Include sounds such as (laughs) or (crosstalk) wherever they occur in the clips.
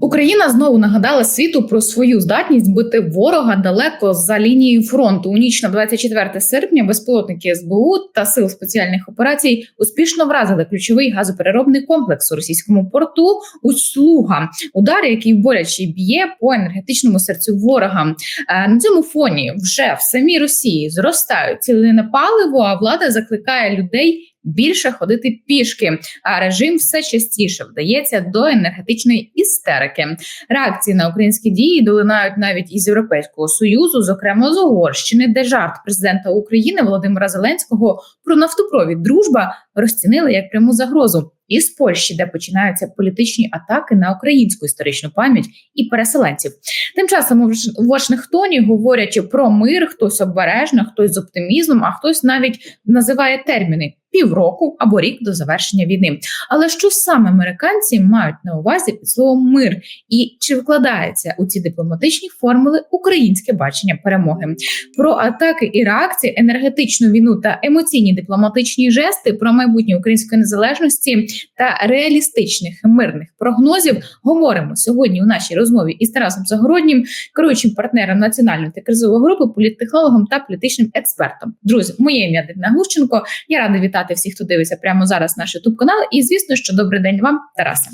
Україна знову нагадала світу про свою здатність бити ворога далеко за лінією фронту. У ніч на 24 серпня безпілотники СБУ та сил спеціальних операцій успішно вразили ключовий газопереробний комплекс у російському порту у Слуга. Удар, який боляче б'є по енергетичному серцю ворога. Е, На цьому фоні вже в самій Росії зростають ціни на паливо. А влада закликає людей більше ходити пішки. А режим все частіше вдається до енергетичної істерики. Реакції на українські дії долинають навіть із Європейського союзу, зокрема з Угорщини, де жарт президента України Володимира Зеленського про нафтопровід дружба розцінили як пряму загрозу. І з Польщі, де починаються політичні атаки на українську історичну пам'ять і переселенців. Тим часом у Ваш- у Вашингтоні говорять про мир, хтось обережно, хтось з оптимізмом, а хтось навіть називає терміни півроку або рік до завершення війни. Але що саме американці мають на увазі під словом мир, і чи вкладається у ці дипломатичні формули українське бачення перемоги? Про атаки і реакції, енергетичну війну та емоційні дипломатичні жести, про майбутнє української незалежності та реалістичних мирних прогнозів говоримо сьогодні у нашій розмові із Тарасом Загороднім, керуючим партнером національної та кризової групи, політтехнологом та політичним експертом. Друзі, моє ім'я Дина Глущенко. Я рада вітати всіх, хто дивиться прямо зараз наш youtube канал. І звісно, що добрий день вам, Тарасе.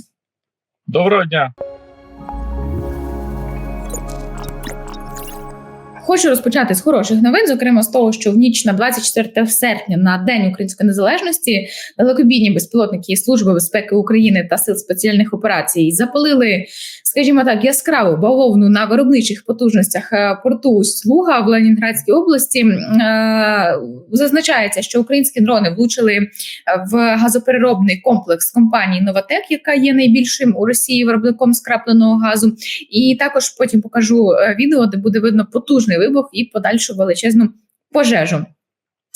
Доброго дня. Хочу розпочати з хороших новин, зокрема з того, що в ніч на 24 серпня на День української незалежності далекобійні безпілотники Служби безпеки України та сил спеціальних операцій запалили, скажімо так, яскраву бавовну на виробничих потужностях е, порту Слуга в Ленінградській області. Е, Зазначається, що українські дрони влучили в газопереробний комплекс компанії Новатек, яка є найбільшим у Росії виробником скрапленого газу. І також потім покажу е, відео, де буде видно потужний вибух і подальшу величезну пожежу.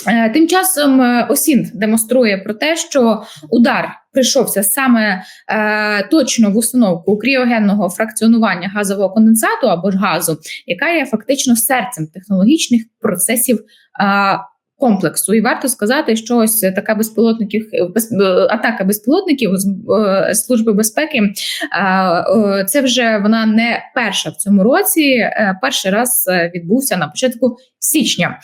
Е, Тим часом Осін демонструє про те, що удар прийшовся саме е, точно в установку кріогенного фракціонування газового конденсату або ж газу, яка є фактично серцем технологічних процесів. Е, Комплексу і варто сказати, що ось така безпілотників без, е, атака безпілотників з е, служби безпеки. е, Це вже вона не перша в цьому році. Перший раз відбувся на початку січня.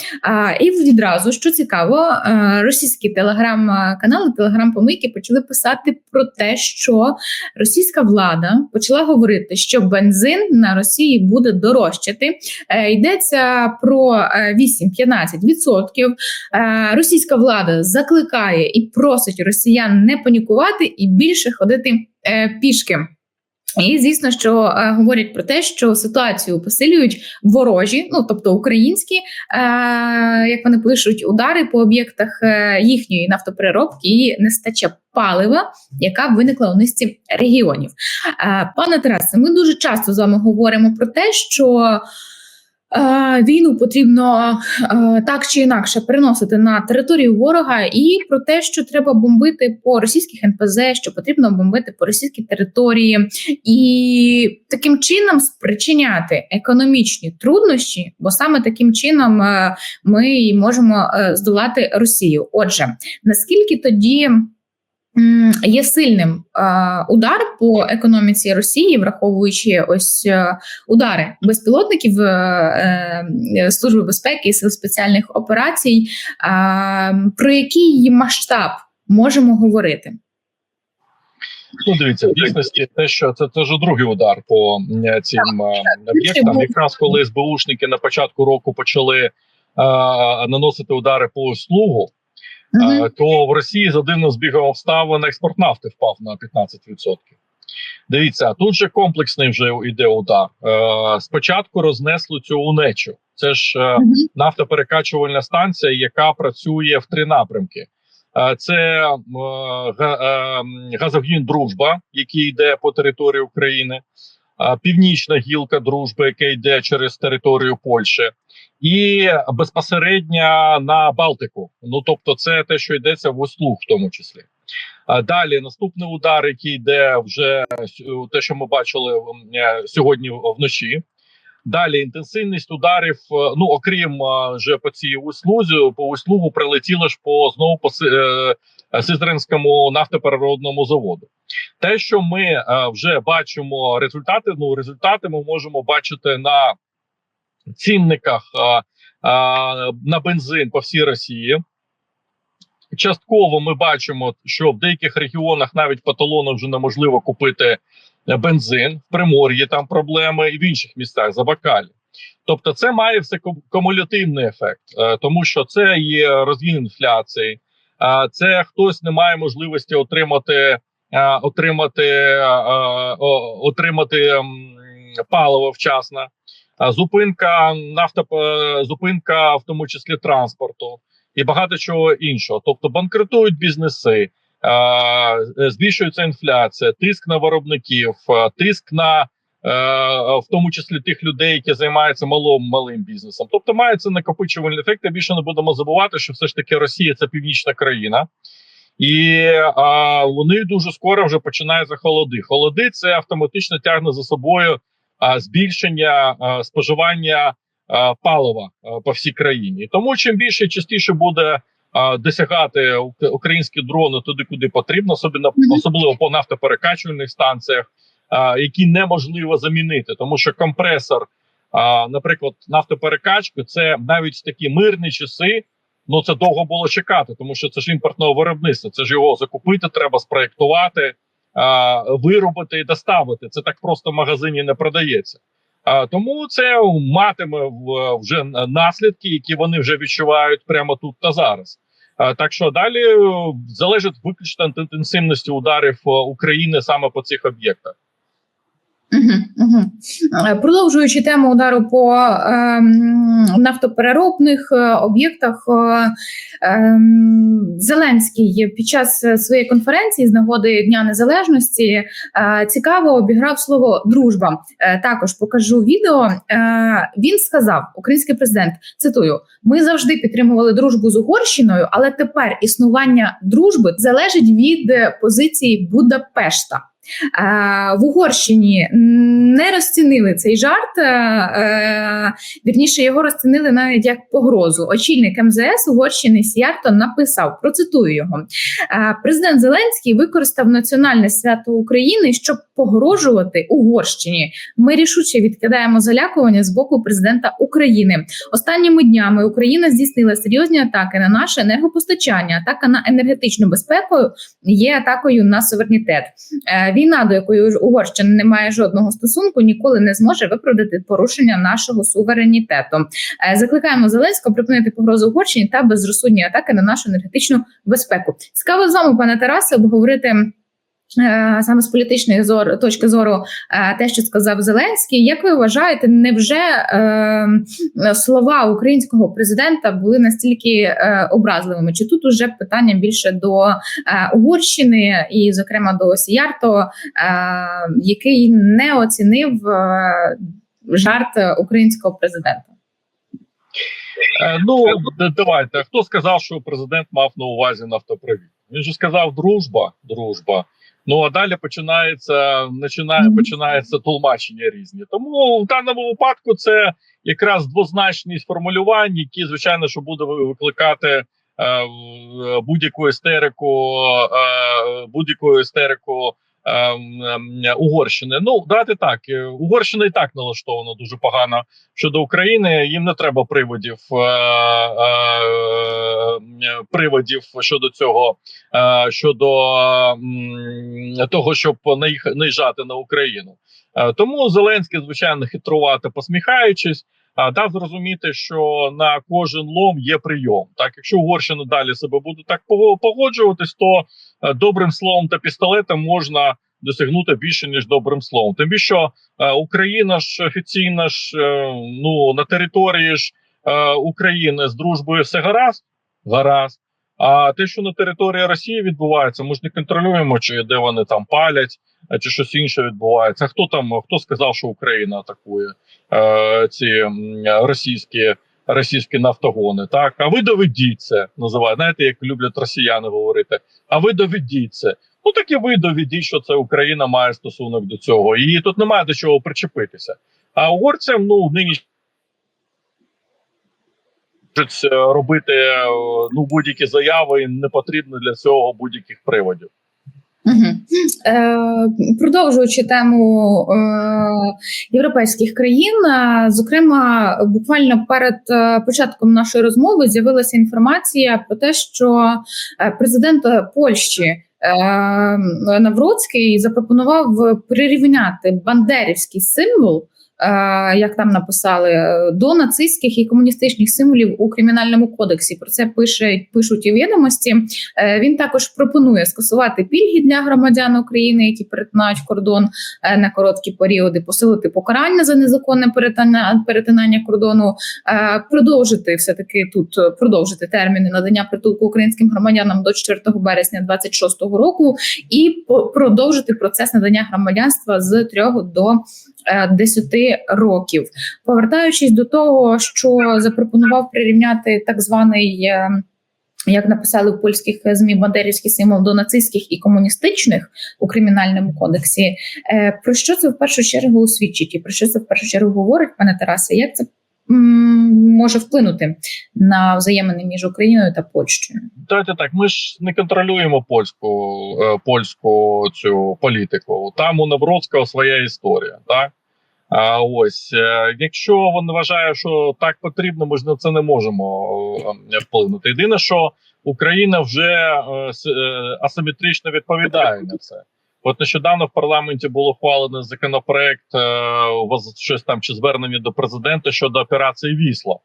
І відразу, що цікаво, е, російські телеграм-канали, телеграм-помийки почали писати про те, що російська влада почала говорити, що бензин на Росії буде дорожчати. Е, Йдеться про е, 8-15%. відсотків. Е, Російська влада закликає і просить росіян не панікувати і більше ходити пішки. І звісно, що е, говорять про те, що ситуацію посилюють ворожі, ну тобто українські, е, як вони пишуть, удари по об'єктах е, їхньої нафтопереробки і нестача палива, яка виникла у низці регіонів. Е, пане Тарасе, ми дуже часто з вами говоримо про те, що. Е, Війну потрібно е, так чи інакше переносити на територію ворога, і про те, що треба бомбити по російських НПЗ, що потрібно бомбити по російській території, і таким чином спричиняти економічні труднощі, бо саме таким чином е, ми можемо здолати Росію. Отже, наскільки тоді є сильним удар по економіці Росії, враховуючи ось е, удари безпілотників е, е, Служби безпеки і сил спеціальних операцій, про який масштаб можемо говорити? Ну, дивіться, в дійсності те, що це, це вже другий удар по цим об'єктам. Якраз коли СБУшники на початку року почали е, наносити удари по слугу, Е, то в Росії за дивним збігом обставин експорт нафти впав на 15%. Дивіться, тут же комплексний вже йде удар. Е, спочатку рознесли цю унечу. Це ж е, нафтоперекачувальна станція, яка працює в три напрямки. Е, Це е, е, газогін Дружба, який йде по території України, е, північна гілка дружби, яка йде через територію Польщі, і безпосередньо на Балтику. Ну тобто, це те, що йдеться в услуг, в тому числі. Далі наступний удар, який йде вже те, що ми бачили е, сьогодні вночі. Далі інтенсивність ударів. е, Ну окрім е, вже по цій услузі, по услугу прилетіло ж по знову по си- е, е, Сизринському нафтопереробному заводу. Те, що ми е, вже бачимо результати, ну результати ми можемо бачити на цінниках на бензин по всій Росії. Частково ми бачимо, що в деяких регіонах навіть по талону вже неможливо купити е, бензин. В Примор'ї там проблеми, і в інших містах Забакалі. Тобто, це має все кумулятивний ефект, е, тому що це є розгін інфляції, це хтось не має можливості отримати, е, отримати, отримати паливо вчасно. Е, Зупинка нафта, зупинка, в тому числі транспорту і багато чого іншого. Тобто банкрутують бізнеси, е, збільшується інфляція, тиск на виробників, е, тиск на е, в тому числі тих людей, які займаються малим малим бізнесом. Тобто мається накопичувальний ефект. І більше не будемо забувати, що все ж таки Росія це північна країна. І а, вони дуже скоро вже починають за холоди. Холоди це автоматично тягне за собою збільшення споживання палива по всій країні. Тому чим більше і частіше буде досягати українські дрони туди, куди потрібно, особливо, по нафтоперекачувальних станціях, які неможливо замінити, тому що компресор, наприклад, нафтоперекачки, це навіть такі мирні часи. Ну це довго було чекати, тому що це ж імпортного виробництва. Це ж його закупити, треба спроектувати, виробити і доставити. Це так просто в магазині не продається. Тому це матиме вже наслідки, які вони вже відчувають прямо тут та зараз. Так що далі е, залежить виключно інтенсивності ударів е, України саме по цих об'єктах. Угу, угу. Продовжуючи тему удару по ем, нафтопереробних е, об'єктах, е, ем, Зеленський під час своєї конференції з нагоди Дня Незалежності е, цікаво обіграв слово дружба. Е, також покажу відео. Е, він сказав, український президент, цитую: ми завжди підтримували дружбу з Угорщиною, але тепер існування дружби залежить від е, позиції Будапешта. Е, в Угорщині не розцінили цей жарт. е, е, Вірніше його розцінили навіть як погрозу. Очільник МЗС Угорщини Сіярто написав: процитую його. Президент Зеленський використав національне свято України, щоб погрожувати Угорщині. Ми рішуче відкидаємо залякування з боку президента України. Останніми днями Україна здійснила серйозні атаки на наше енергопостачання. Атака на енергетичну безпеку є атакою на суверенітет. Війна, до якої Угорщина не має жодного стосунку, ніколи не зможе виправдати порушення нашого суверенітету. Е, Закликаємо Зеленського припинити погрозу Угорщині та безрозсудні атаки на нашу енергетичну безпеку. Цікаво з вами, пане Тарасе, обговорити. Е, Саме з політичної зор, точки зору, е, те, що сказав Зеленський, як ви вважаєте, невже е, слова українського президента були настільки е, образливими? Чи тут уже питання більше до е, Угорщини і, зокрема, до Сіярто, е, який не оцінив е, жарт українського президента? Е, ну давайте. Хто сказав, що президент мав на увазі нафтопровід? Він же сказав дружба, дружба. Ну а далі починається починає, починається тлумачення різні. Тому в даному випадку це якраз двозначність формулювань, які звичайно що буде викликати е, будь-яку істерику, е, будь-яку істерику. Е, м, м, Угорщини, ну дати так, е, Угорщина і так налаштована дуже погано щодо України. Їм не треба приводів е, е, приводів щодо цього, щодо того, щоб наїх- наїжджати на Україну. Тому Зеленський, звичайно, хитрувати посміхаючись, дав зрозуміти, що на кожен лом є прийом. Так, якщо Угорщина далі себе буде так пого- погоджуватись, то е, добрим словом та пістолетом можна досягнути більше ніж добрим словом. Тим більше е, Україна ж офіційно ж е, ну на території ж України з дружбою все гаразд, гаразд. А те, що на території Росії відбувається, ми ж не контролюємо, чи де вони там палять, чи щось інше відбувається. Хто там хто сказав, що Україна атакує е, ці російські російські нафтогони? Так, а ви доведіть це, називають. Знаєте, як люблять росіяни говорити. А ви доведіть це. Ну так і ви доведіть, що це Україна має стосунок до цього, і тут немає до чого причепитися. А угорцям, ну нині е, робити е, ну будь-які заяви, і не потрібно для цього будь-яких приводів. Е, продовжуючи тему е, європейських країн, е, зокрема, буквально перед початком нашої розмови з'явилася інформація про те, що президент Польщі Навроцький запропонував прирівняти бандерівський символ. Е, Як там написали е, до нацистських і комуністичних символів у кримінальному кодексі, про це пише пишуть у відомості. Е, Він також пропонує скасувати пільги для громадян України, які перетинають кордон на короткі періоди, посилити покарання за незаконне перетина- перетинання кордону, продовжити все таки тут продовжити терміни надання притулку українським громадянам до 4 березня 2026 року, і продовжити процес надання громадянства з 3 до 10 років. Повертаючись до того, що запропонував прирівняти так званий. е, як написали в польських змі бандерівський символ до нацистських і комуністичних у кримінальному кодексі. Е, Про що це в першу чергу свідчить? І про що це в першу чергу говорить, пане Тарасе? Як це може вплинути на взаємини між Україною та Польщею? Давайте так, ми ж не контролюємо польську е, польську цю політику. Там у Навроцького своя історія, так. А ось е, якщо він вважає, що так потрібно, ми ж на це не можемо е, вплинути. Єдине, що Україна вже асиметрично відповідає на це. От нещодавно в парламенті було ухвалено законопроект е, воз- щось там чи звернення до президента щодо операції Вісла,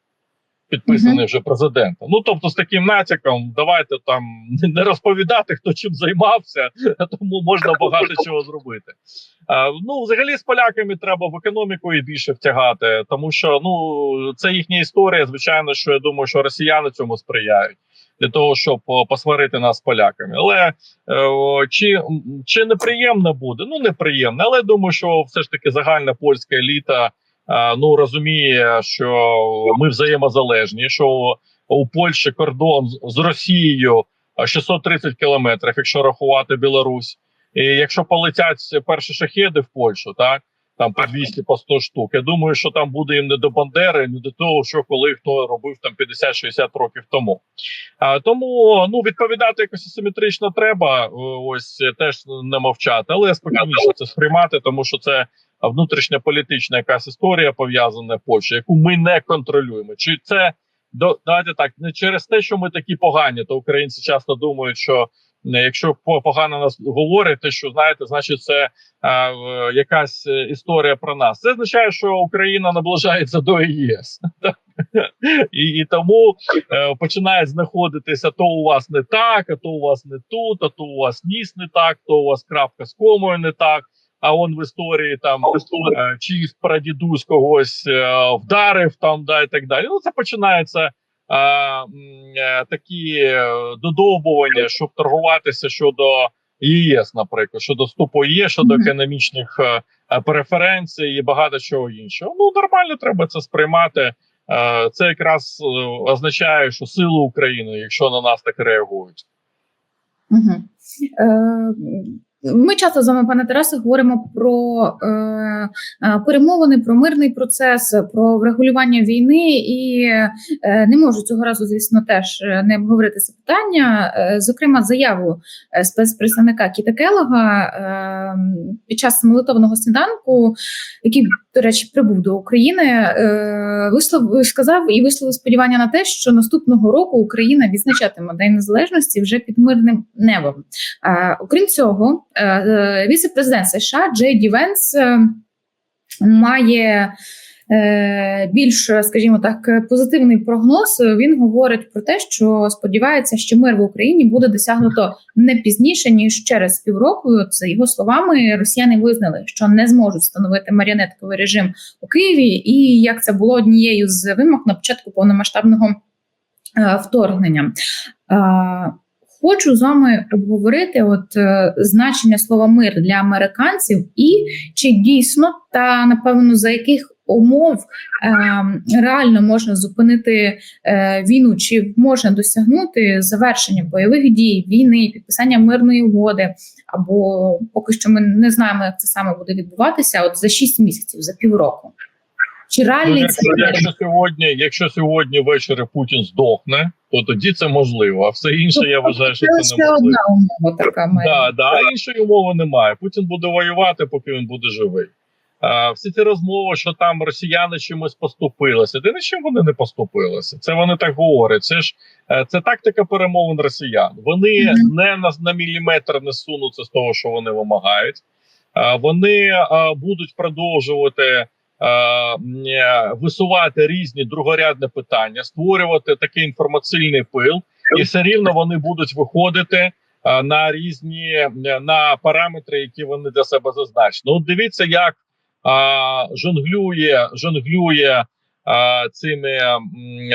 підписаний вже президентом. Ну тобто, з таким натяком, давайте там не розповідати, хто чим займався, (laughs) тому можна багато чого зробити. Е, ну, взагалі, з поляками треба в економіку і більше втягати, тому що ну це їхня історія. Звичайно, що я думаю, що росіяни цьому сприяють для того, щоб посварити нас поляками. Але е, чи, чи неприємно буде? Ну неприємно, але думаю, що все ж таки загальна польська еліта. е, Ну розуміє, що ми взаємозалежні, що у Польщі кордон з- Росією е, 630 кілометрів, якщо рахувати Білорусь. І якщо полетять перші шахеди в Польщу, так там по 200 по 100 штук. Я думаю, що там буде їм не до Бандери, не до того, що коли хто робив там 50-60 років тому. А тому ну відповідати якось асиметрично треба. Ось е, теж не мовчати, але спокійніше це сприймати, тому що це внутрішня політична якась історія пов'язана в Польщі, яку ми не контролюємо. Чи це до давайте так не через те, що ми такі погані, то українці часто думають, що якщо погано нас говорять, то що знаєте, значить це е, е, якась е, історія про нас. Це означає, що Україна наближається до ЄС. (laughs) І, і тому е, починає знаходитися то у вас не так, а то у вас не тут, а то у вас ніс не так, то у вас крапка з комою не так. А он в історії там е, чиїсь прадідусь когось е, вдарив там, да і так далі. Ну це починається е, е, такі е, додовбування, щоб торгуватися щодо ЄС, наприклад, щодо вступу ЄС, щодо економічних е, е, преференцій і багато чого іншого. Ну нормально треба це сприймати. Е, Це якраз е, означає, що сили України, якщо на нас так реагують. Угу. Е, ми часто з вами, пане Тарасе, говоримо про е, е, перемовини, про мирний процес, про врегулювання війни, і е, не можу цього разу, звісно, теж е, не обговорити це питання. Е, зокрема, заяву е, спецпредставника Кіта Келога е, під час молитовного сніданку, який, до речі, прибув до України, е, вислов сказав і висловив сподівання на те, що наступного року Україна відзначатиме День Незалежності вже під мирним небом. Е, Окрім цього, е, е, віце-президент США Джей Ді Венс е, має більш, скажімо так, позитивний прогноз. Він говорить про те, що сподівається, що мир в Україні буде досягнуто не пізніше ніж через півроку. Це його словами. Росіяни визнали, що не зможуть встановити маріонетковий режим у Києві, і як це було однією з вимог на початку повномасштабного е, вторгнення. Е, Хочу з вами обговорити от е, значення слова мир для американців, і чи дійсно та напевно за яких умов е, реально можна зупинити е, війну, чи можна досягнути завершення бойових дій, війни, підписання мирної угоди, або поки що ми не знаємо, як це саме буде відбуватися. От за 6 місяців, за півроку. Чи Ну, якщо, це якщо сьогодні, якщо сьогодні ввечері Путін здохне, то тоді це можливо. А все інше я вважаю, що Це неможливо. одна умова така має. Да, да, а іншої умови немає. Путін буде воювати, поки він буде живий. Всі ці розмови, що там росіяни чимось поступилися, де нічим вони не поступилися. Це вони так говорять. Це ж е, це тактика перемовин росіян. Вони Мгм. не на, на міліметр не сунуться з того, що вони вимагають. Вони будуть продовжувати. е, Висувати різні другорядні питання, створювати такий інформаційний пил, і все рівно вони будуть виходити на різні е, на параметри, які вони для себе зазначили. Ну, от дивіться, як жонглює, жонглює цими,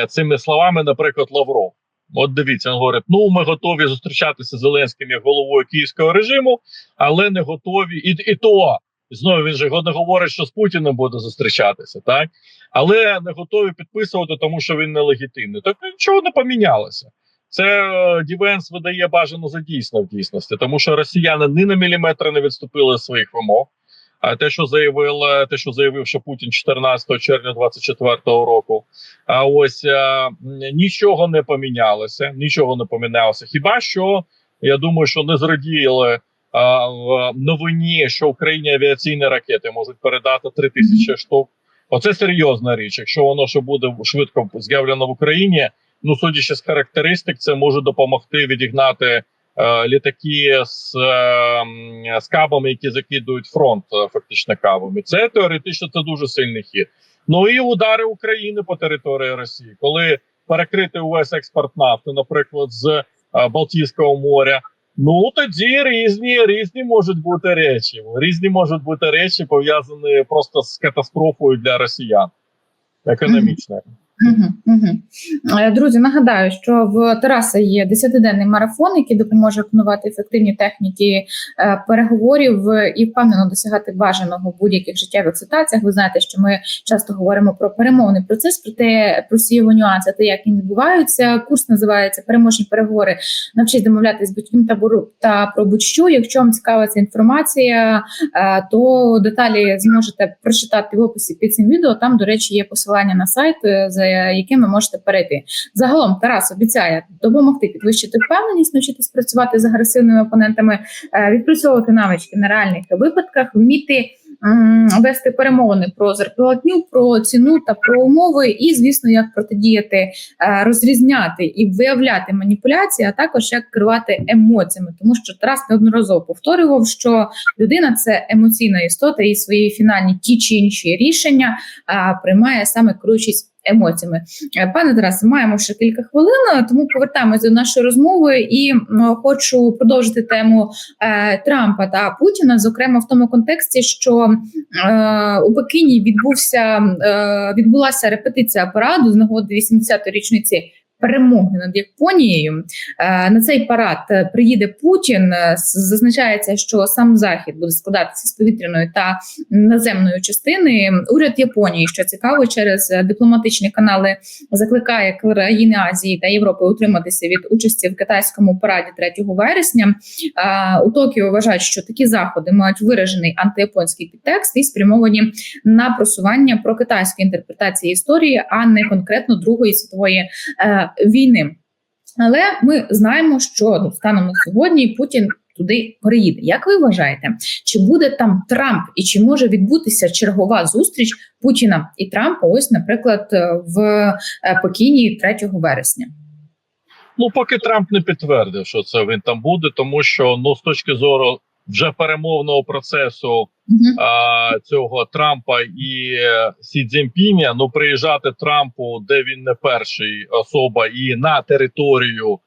цими словами, наприклад, Лавров. От дивіться, він говорить: ну ми готові зустрічатися з Зеленським як головою київського режиму, але не готові. І, і то знову він же не говорить, що з Путіним буде зустрічатися, так але не готові підписувати, тому що він нелегітимний. Так нічого не помінялося. Це е, Дівенс видає бажано за дійсно в дійсності, тому що росіяни ні на міліметр не відступили від своїх вимог. А те, що заявили, те, що заявив, що Путін 14 червня 24-го року, а ось е, нічого не помінялося, нічого не помінялося. Хіба що я думаю, що не зраділи а, в новині, що Україні авіаційні ракети можуть передати 3 тисячі штук. Оце серйозна річ. Якщо воно ще буде швидко з'явлено в Україні, ну судячи з характеристик, це може допомогти відігнати е, літаки з, е, з кабами, які закидують фронт, е, фактично кабами. Це теоретично це дуже сильний хід. Ну і удари України по території Росії, коли перекрити увесь експорт нафти, наприклад, з е, Балтійського моря. Ну тоді різні різні можуть бути речі. Різні можуть бути речі пов'язані просто з катастрофою для росіян (clears throat) економічною. Е, Друзі, нагадаю, що в Тараса є 10-денний марафон, який допоможе опанувати ефективні техніки е, переговорів і впевнено досягати бажаного в будь-яких життєвих ситуаціях. Ви знаєте, що ми часто говоримо про перемовний процес, про те, про всі його нюанси, те, як він відбуваються. Курс називається Переможні переговори. Навчись домовлятись з будь-ким та про будь-що. Якщо вам цікава ця інформація, е, то деталі зможете прочитати в описі під цим відео. Там, до речі, є посилання на сайт, за яким ви можете перейти. Загалом Тарас обіцяє допомогти підвищити впевненість, навчитись працювати з агресивними опонентами, е, відпрацьовувати навички на реальних випадках, вміти. Вести перемовини про зарплатню, про ціну та про умови, і звісно, як протидіяти, е, розрізняти і виявляти маніпуляції, а також як керувати емоціями, тому що Тарас неодноразово повторював, що людина це емоційна істота, і свої фінальні ті чи інші рішення приймає саме керуючись емоціями. Е, Пане Тарасе, маємо ще кілька хвилин, тому повертаємося до нашої розмови і хочу продовжити тему е, Трампа та Путіна, зокрема в тому контексті, що е, у Пекіні відбувся е, відбулася репетиція параду з нагоди 80-ї річниці. Перемоги над Японією Е, на цей парад е, приїде Путін. Е, Зазначається, що сам захід буде складатися з повітряної та наземної частини. Уряд Японії, що цікаво, через дипломатичні канали закликає країни Азії та Європи утриматися від участі в китайському параді 3 вересня. У Токіо вважають, що такі заходи мають виражений антияпонський підтекст і спрямовані на просування про китайської інтерпретації історії, а не конкретно Другої світової війни. Але ми знаємо, що ну, станом на сьогодні Путін туди приїде. Як ви вважаєте, чи буде там Трамп і чи може відбутися чергова зустріч Путіна і Трампа? Ось, наприклад, е, в е, Пекіні 3 вересня? Ну, поки Трамп не підтвердив, що це він там буде, тому що ну з точки зору вже перемовного процесу а, цього Трампа і е, Сі Цзіньпіня, ну приїжджати Трампу, де він не перший особа, і на територію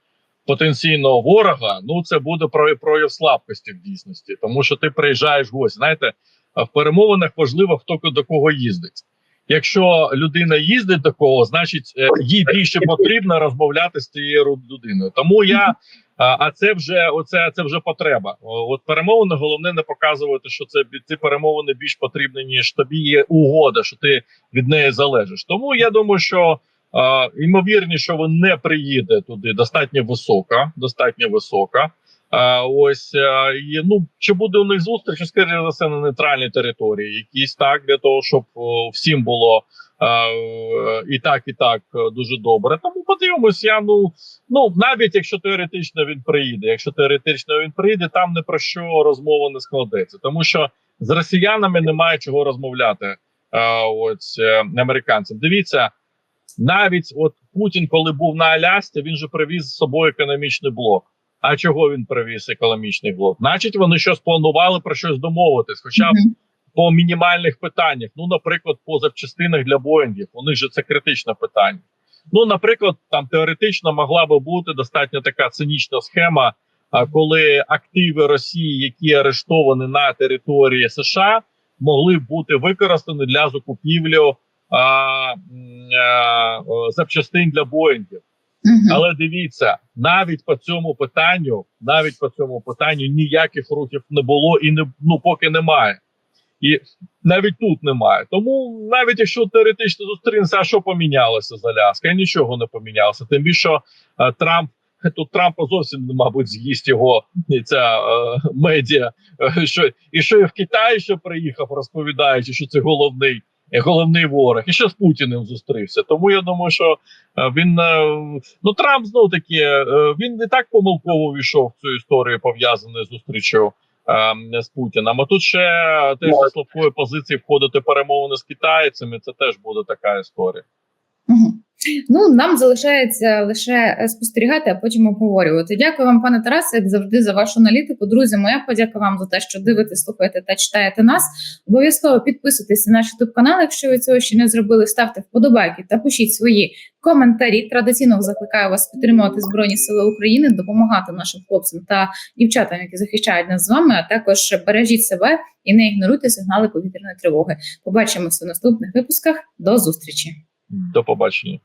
потенційного ворога, ну це буде прояв, прояв слабкості в дійсності, тому що ти приїжджаєш в гості. Знаєте, в перемовинах важливо хто до кого їздить. Якщо людина їздить до кого, значить е, їй більше потрібно розмовляти з цією людиною. Тому я а, це вже оце це вже потреба. От перемовини головне не показувати, що це ці перемовини більш потрібні, ніж тобі є угода, що ти від неї залежиш. Тому я думаю, що а, ймовірність, що він не приїде туди, достатньо висока. Достатньо висока. А, ось е, ну чи буде у них зустріч, скоріше за все на нейтральній території, якісь так для того, щоб о, всім було е, е, і так, і так е, дуже добре. Тому подивимось, я ну ну навіть якщо теоретично він приїде, якщо теоретично він приїде, там не про що розмова не складеться, тому що з росіянами немає чого розмовляти. Е, ось е, американцям. Дивіться, навіть от Путін, коли був на Алясці, він же привіз з собою економічний блок. А чого він привіз економічний блок? Значить, вони щось планували про щось домовитись, хоча б. По мінімальних питаннях. Ну, наприклад, по запчастинах для Боїнгів. У них же це критичне питання. Ну, наприклад, там теоретично могла би бути достатньо така цинічна схема, а, коли активи Росії, які арештовані на території США, могли б бути використані для закупівлі а, а, запчастин для Боїнгів. Мгм. Але дивіться, навіть по цьому питанню, навіть по цьому питанню ніяких рухів не було і не ну поки немає. І навіть тут немає. Тому навіть якщо теоретично зустрінеться, а що помінялося з Аляски? Нічого не помінялося. Тим більше що е, Трамп (laughs) тут Трампа зовсім мабуть з'їсть його ця е, медіа. е, що і що і в Китаї ще приїхав, розповідаючи, що це головний. е, Головний ворог і ще з Путіним зустрівся. Тому я думаю, що е, він е, ну Трамп знов таки е, він не так помилково війшов в цю історію, пов'язану з зустрічю е, з Путіним. А тут ще теж зі слабкої позиції входити перемовини з китайцями. Це теж буде така історія. Мгм. Ну, нам залишається лише е, спостерігати, а потім обговорювати. Дякую вам, пане Тарасе, як завжди, за вашу аналітику. Друзі, моя подяка вам за те, що дивитесь, слухаєте та читаєте нас. Обов'язково підписуйтесь на наш youtube канал, якщо ви цього ще не зробили. Ставте вподобайки та пишіть свої коментарі. Традиційно закликаю вас підтримувати Збройні Сили України, допомагати нашим хлопцям та дівчатам, які захищають нас з вами. А також бережіть себе і не ігноруйте сигнали повітряної тривоги. Побачимося в наступних випусках. До зустрічі. До побачення.